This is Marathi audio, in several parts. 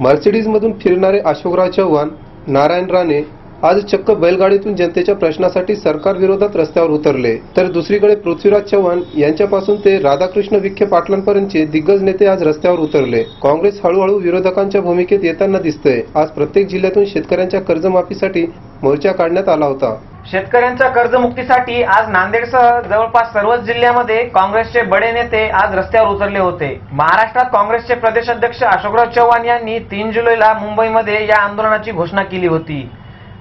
मर्सिडीजमधून फिरणारे अशोकराव चव्हाण नारायण राणे आज चक्क बैलगाडीतून जनतेच्या प्रश्नासाठी सरकार विरोधात रस्त्यावर उतरले. तर दुसरीकडे पृथ्वीराज चव्हाण यांच्यापासून ते राधाकृष्ण विखे पाटलांपर्यंतचे दिग्गज नेते आज रस्त्यावर उतरले. काँग्रेस हळूहळू विरोधकांच्या भूमिकेत येताना दिसतंय. आज प्रत्येक जिल्ह्यातून शेतकऱ्यांच्या कर्जमाफीसाठी मोर्चा काढण्यात आला होता. शेतकऱ्यांच्या कर्जमुक्तीसाठी आज नांदेडसह जवळपास सर्वच जिल्ह्यामध्ये काँग्रेसचे बडे नेते आज रस्त्यावर उतरले होते. महाराष्ट्रात काँग्रेसचे प्रदेशाध्यक्ष अशोकराव चव्हाण यांनी तीन जुलैला मुंबईमध्ये या आंदोलनाची घोषणा केली होती.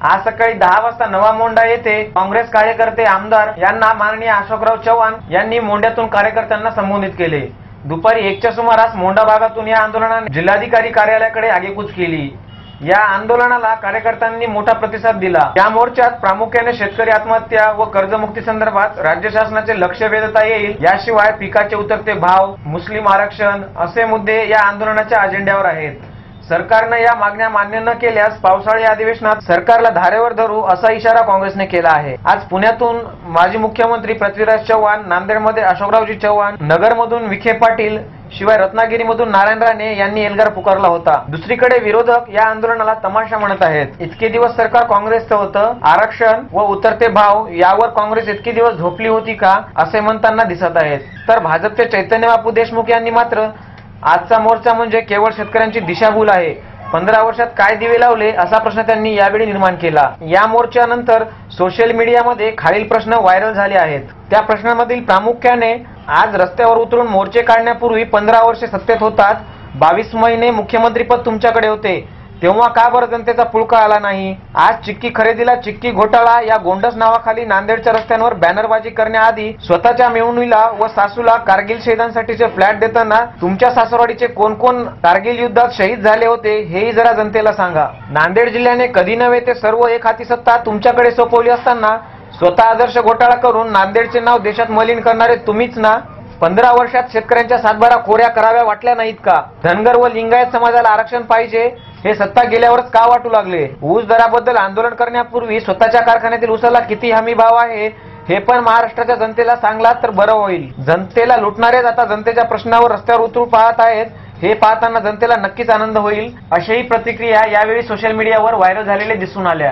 आज सकाळी दहा वाजता नवा मोंडा येथे काँग्रेस कार्यकर्ते आमदार यांना माननीय अशोकराव चव्हाण यांनी मोंढ्यातून कार्यकर्त्यांना संबोधित केले. दुपारी एकच्या सुमारास मोंडा भागातून या आंदोलनाने जिल्हाधिकारी कार्यालयाकडे आगेकूच केली. या आंदोलनाला कार्यकर्त्यांनी मोठा प्रतिसाद दिला. या मोर्चात प्रामुख्याने शेतकरी आत्महत्या व कर्जमुक्ती संदर्भात राज्य शासनाचे लक्ष वेधता येईल याशिवाय पिकाचे उतरते भाव मुस्लिम आरक्षण असे मुद्दे या आंदोलनाच्या अजेंड्यावर आहेत. सरकारनं या मागण्या मान्य न केल्यास पावसाळी अधिवेशनात सरकारला धारेवर धरू असा इशारा काँग्रेसने केला आहे. आज पुण्यातून माजी मुख्यमंत्री पृथ्वीराज चव्हाण नांदेडमध्ये अशोकरावजी चव्हाण नगरमधून विखे पाटील शिवाय रत्नागिरीमधून नारायण राणे यांनी एल्गार पुकारला होता. दुसरीकडे विरोधक या आंदोलनाला तमाशा म्हणत आहेत. इतके दिवस सरकार काँग्रेसचं होतं. आरक्षण व उतरते भाव यावर काँग्रेस इतके दिवस झोपली होती का असे म्हणताना दिसत आहेत. तर भाजपचे चैतन्य बापू देशमुख यांनी मात्र आजचा मोर्चा म्हणजे केवळ शेतकऱ्यांची दिशाभूल आहे. पंधरा वर्षात काय दिवे लावले असा प्रश्न त्यांनी यावेळी निर्माण केला. या मोर्चानंतर सोशल मीडियामध्ये खालील प्रश्न व्हायरल झाले आहेत. त्या प्रश्नामधील प्रामुख्याने आज रस्त्यावर उतरून मोर्चे काढण्यापूर्वी पंधरा वर्षे सत्तेत होतात. बावीस महिने मुख्यमंत्रीपद तुमच्याकडे होते. तेव्हा का बरं जनतेचा पुळका आला नाही? आज चिक्की खरेदीला चिक्की घोटाळा या गोंडस नावाखाली नांदेडच्या रस्त्यांवर बॅनरबाजी करण्याआधी स्वतःच्या मेवणीला व सासूला कारगिल शहीदांसाठीचे फ्लॅट देताना तुमच्या सासरवाडीचे कोण कोण कारगिल युद्धात शहीद झाले होते हेही जरा जनतेला सांगा. नांदेड जिल्ह्याने कधी नव्हे ते सर्व एक हाती सत्ता तुमच्याकडे सोपवली असताना स्वतः आदर्श घोटाळा करून नांदेडचे नाव देशात मलिन करणारे तुम्हीच ना? पंधरा वर्षात शेतकऱ्यांच्या सातबारा खोऱ्या कराव्या वाटल्या नाहीत का? धनगर व लिंगायत समाजाला आरक्षण पाहिजे हे सत्ता गेल्यावरच का वाटू लागले? ऊस दराबद्दल आंदोलन करण्यापूर्वी स्वतःच्या कारखान्यातील ऊसाला किती हमी भाव आहे हे पण महाराष्ट्राच्या जनतेला सांगला तर बरं होईल. जनतेला लुटणारेच आता जनतेच्या प्रश्नावर रस्त्यावर उतरू पाहत आहेत हे पाहताना जनतेला नक्कीच आनंद होईल अशाही प्रतिक्रिया यावेळी सोशल मीडियावर व्हायरल झालेल्या दिसून आल्या.